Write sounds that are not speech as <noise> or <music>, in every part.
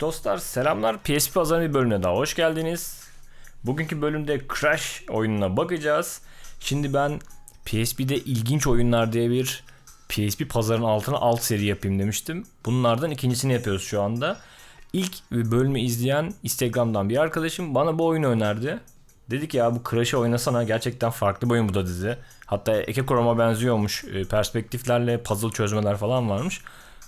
Dostlar selamlar. PSP Pazarı bir bölümüne daha hoş geldiniz. Bugünkü bölümde Crash oyununa bakacağız. Şimdi ben PSP'de ilginç oyunlar diye bir PSP pazarının altına alt seri yapayım demiştim. Bunlardan ikincisini yapıyoruz şu anda. İlk bölümü izleyen Instagram'dan bir arkadaşım bana bu oyunu önerdi. Dedi ki ya bu Crash'ı oynasana gerçekten farklı bir oyun bu da dizi. Hatta Eke benziyormuş. E, Perspektiflerle puzzle çözmeler falan varmış.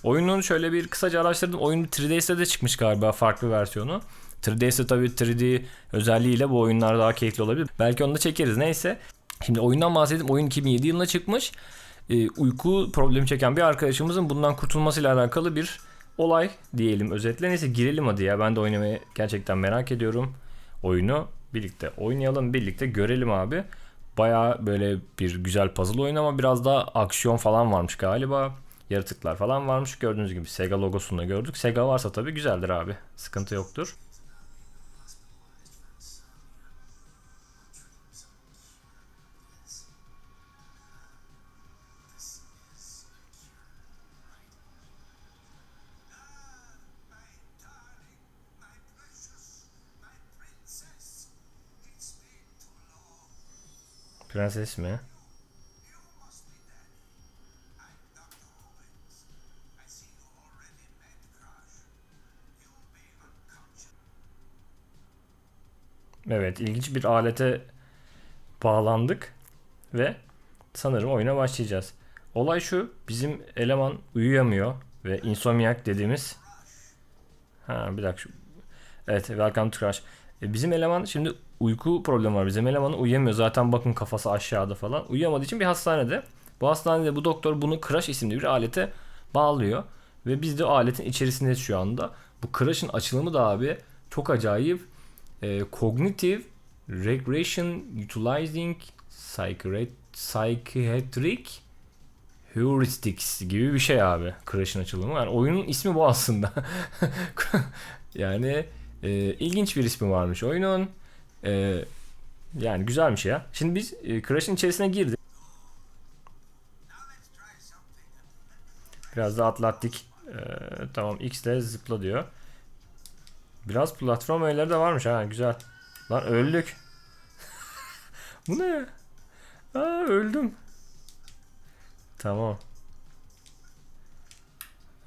Oyunun şöyle bir kısaca araştırdım. Oyun 3DS'de de çıkmış galiba farklı versiyonu. 3DS'de tabii 3D özelliğiyle bu oyunlar daha keyifli olabilir. Belki onu da çekeriz neyse. Şimdi oyundan bahsedeyim. Oyun 2007 yılında çıkmış. Ee, uyku problemi çeken bir arkadaşımızın bundan kurtulmasıyla alakalı bir olay diyelim özetle. Neyse girelim hadi ya. Ben de oynamayı gerçekten merak ediyorum. Oyunu birlikte oynayalım, birlikte görelim abi. Baya böyle bir güzel puzzle oyun ama biraz daha aksiyon falan varmış galiba. Yaratıklar falan varmış. Gördüğünüz gibi Sega logosunu gördük. Sega varsa tabii güzeldir abi. Sıkıntı yoktur. Prenses mi? Evet, ilginç bir alete bağlandık ve sanırım oyuna başlayacağız. Olay şu, bizim eleman uyuyamıyor ve insomniac dediğimiz Ha bir dakika. Evet, welcome to Crash. E, bizim eleman şimdi uyku problemi var. Bizim elemanı uyuyamıyor. Zaten bakın kafası aşağıda falan. Uyuyamadığı için bir hastanede. Bu hastanede bu doktor bunu Crash isimli bir alete bağlıyor. Ve biz de o aletin içerisindeyiz şu anda. Bu Crash'ın açılımı da abi çok acayip. E, cognitive Regression Utilizing Psychiat- Psychiatric Heuristics gibi bir şey abi. Crash'ın açılımı. Yani oyunun ismi bu aslında. <laughs> yani e, ilginç bir ismi varmış oyunun. E, yani güzelmiş ya. Şimdi biz e, Crash'ın içerisine girdik. Biraz da atlattık. E, tamam X ile zıpla diyor. Biraz platform öğeleri de varmış ha güzel. Lan öldük. <laughs> Bu ne? Aa öldüm. Tamam.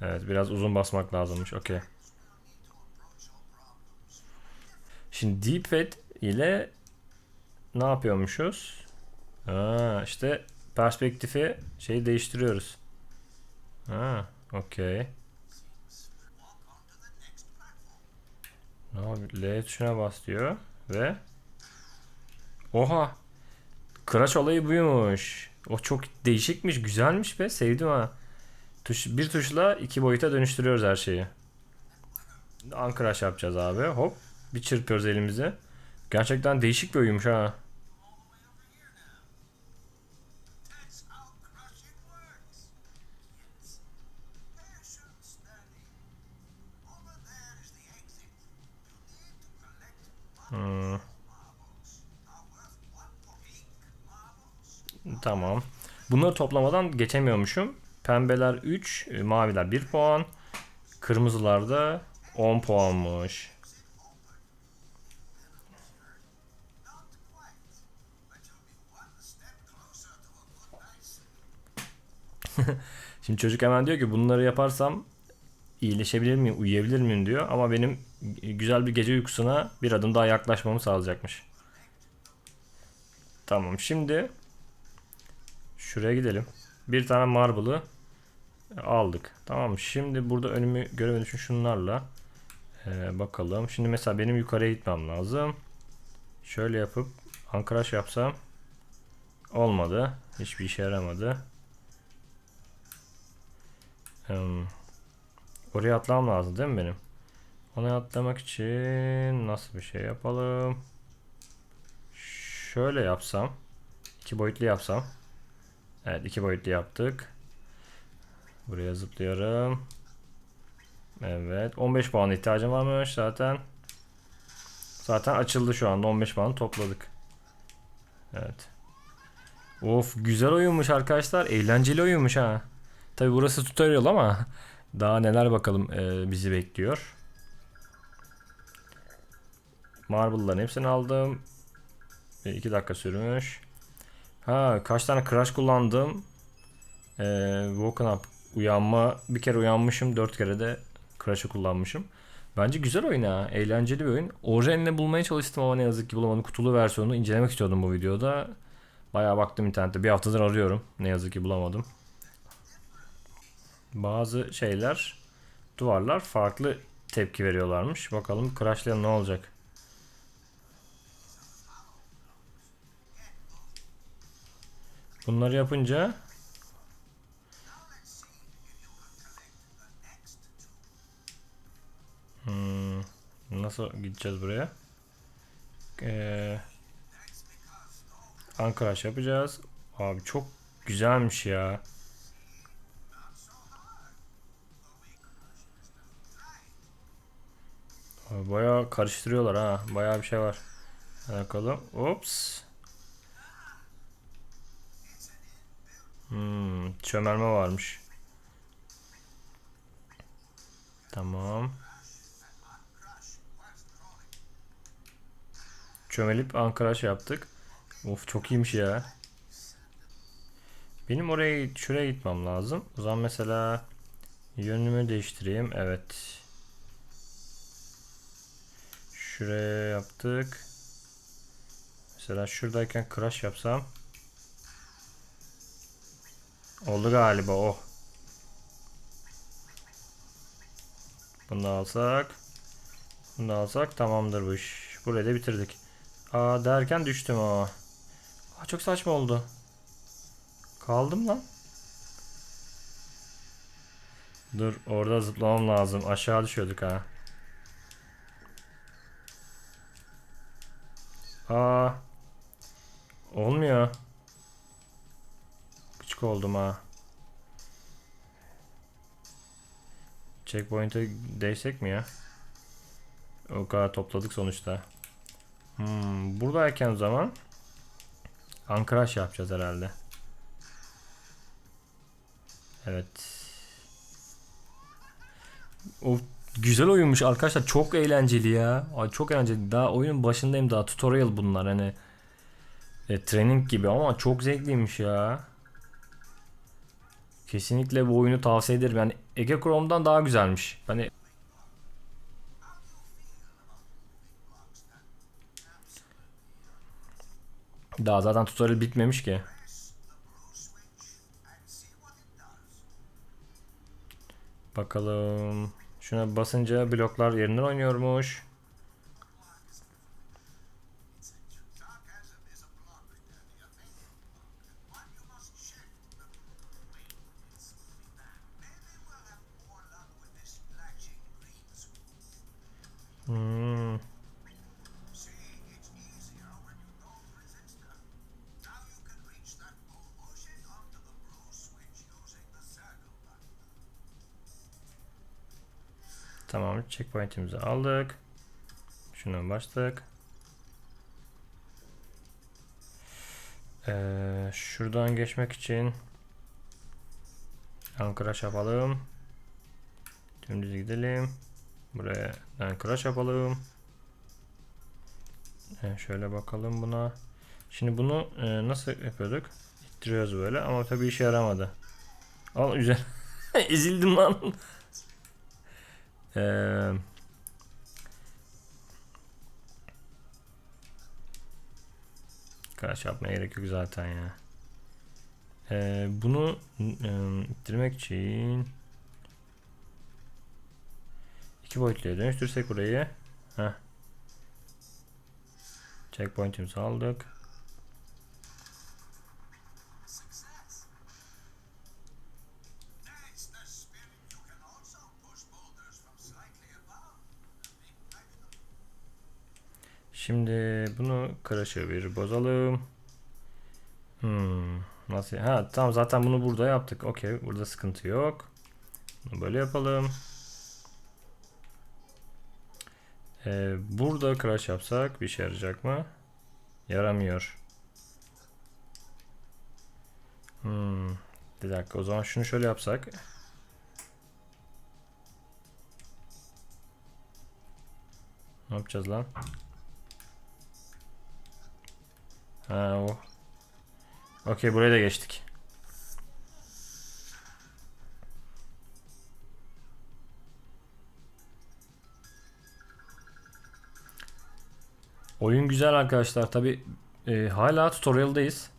Evet biraz uzun basmak lazımmış. Okey. Şimdi Deep Fed ile ne yapıyormuşuz? Ha, işte perspektifi şey değiştiriyoruz. Ha, okey. Ne yapıyor? L tuşuna bas diyor ve Oha. Crash olayı buymuş. O çok değişikmiş, güzelmiş be. Sevdim ha. Tuş, bir tuşla iki boyuta dönüştürüyoruz her şeyi. Uncrash yapacağız abi. Hop. Bir çırpıyoruz elimizi. Gerçekten değişik bir oyunmuş ha. Tamam. Bunları toplamadan geçemiyormuşum. Pembeler 3, e, maviler 1 puan. Kırmızılar da 10 puanmış. <laughs> Şimdi çocuk hemen diyor ki bunları yaparsam iyileşebilir miyim, uyuyabilir miyim diyor. Ama benim güzel bir gece uykusuna bir adım daha yaklaşmamı sağlayacakmış. Tamam şimdi şuraya gidelim. Bir tane marble'ı aldık. Tamam şimdi burada önümü göremediğim için şunlarla ee, bakalım. Şimdi mesela benim yukarıya gitmem lazım. Şöyle yapıp ankraş yapsam olmadı. Hiçbir işe yaramadı. Hmm. Oraya atlamam lazım değil mi benim? Ona atlamak için nasıl bir şey yapalım? Şöyle yapsam. iki boyutlu yapsam. Evet iki boyutlu yaptık. Buraya zıplıyorum. Evet 15 puan ihtiyacım varmış zaten. Zaten açıldı şu anda 15 puan topladık. Evet. Of güzel oyunmuş arkadaşlar. Eğlenceli oyunmuş ha. Tabi burası tutorial ama daha neler bakalım e, bizi bekliyor. Marble'ların hepsini aldım. 2 dakika sürmüş. Ha kaç tane crash kullandım. Ee, woken up. Uyanma. Bir kere uyanmışım. Dört kere de crash'ı kullanmışım. Bence güzel oyun ha. Eğlenceli bir oyun. Orijinalini bulmaya çalıştım ama ne yazık ki bulamadım. Kutulu versiyonunu incelemek istiyordum bu videoda. Bayağı baktım internette. Bir haftadır arıyorum. Ne yazık ki bulamadım. Bazı şeyler, duvarlar farklı tepki veriyorlarmış. Bakalım crashlayalım ne olacak. Bunları yapınca Hmm, nasıl gideceğiz buraya? Ee, Ankaraş yapacağız. Abi çok güzelmiş ya. Bayağı karıştırıyorlar ha. Bayağı bir şey var. Bakalım. Ops. Hmm, çömelme varmış. Tamam. Çömelip Ankaraş yaptık. Of çok iyiymiş ya. Benim oraya şuraya gitmem lazım. O zaman mesela yönümü değiştireyim. Evet. Şuraya yaptık. Mesela şuradayken crash yapsam. Oldu galiba o. Bunu da alsak. Bunu da alsak tamamdır bu iş. Burayı da bitirdik. Aa derken düştüm aa. Aa çok saçma oldu. Kaldım lan. Dur orada zıplamam lazım. Aşağı düşüyorduk ha. Aa. Olmuyor. Küçük oldum ha. Checkpoint'e değsek mi ya? O kadar topladık sonuçta. Hmm, buradayken o zaman Ankaraş yapacağız herhalde. Evet. O güzel oyunmuş arkadaşlar. Çok eğlenceli ya. Ay çok eğlenceli. Daha oyunun başındayım daha. Tutorial bunlar hani. E, training gibi ama çok zevkliymiş ya. Kesinlikle bu oyunu tavsiye ederim. Yani Ege Chrome'dan daha güzelmiş. Hani daha zaten tutorial bitmemiş ki. Bakalım. Şuna basınca bloklar yerinden oynuyormuş. Tamam. Checkpoint'imizi aldık. Şuna bastık. Ee, şuradan geçmek için Ankara yapalım. Dümdüz gidelim. Buraya Ankara yapalım. Ee, şöyle bakalım buna. Şimdi bunu e, nasıl yapıyorduk? İttiriyoruz böyle ama tabii işe yaramadı. Al güzel. <laughs> Ezildim lan. Eee Kaç yapmaya gerek yok zaten ya. Eee, bunu e, ittirmek için iki boyutluya dönüştürsek burayı. Heh. Checkpoint'imizi aldık. Şimdi bunu crush'ı bir bozalım. Hmm, nasıl? Ha tamam zaten bunu burada yaptık. Okey burada sıkıntı yok. Bunu böyle yapalım. Ee, burada crash yapsak bir işe yarayacak mı? Yaramıyor. Hmm, bir dakika o zaman şunu şöyle yapsak. Ne yapacağız lan? Ha o. Okey buraya da geçtik. Oyun güzel arkadaşlar. Tabi hala tutorial'dayız.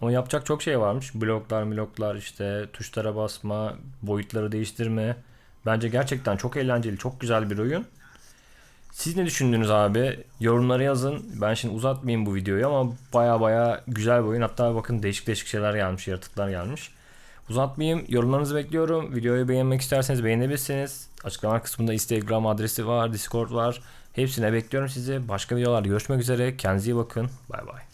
Ama yapacak çok şey varmış. Bloklar, bloklar işte tuşlara basma, boyutları değiştirme. Bence gerçekten çok eğlenceli, çok güzel bir oyun. Siz ne düşündünüz abi? Yorumlara yazın. Ben şimdi uzatmayayım bu videoyu ama baya baya güzel bir oyun. Hatta bakın değişik değişik şeyler gelmiş, yaratıklar gelmiş. Uzatmayayım. Yorumlarınızı bekliyorum. Videoyu beğenmek isterseniz beğenebilirsiniz. Açıklama kısmında Instagram adresi var, Discord var. Hepsine bekliyorum sizi. Başka videolarda görüşmek üzere. Kendinize iyi bakın. Bay bay.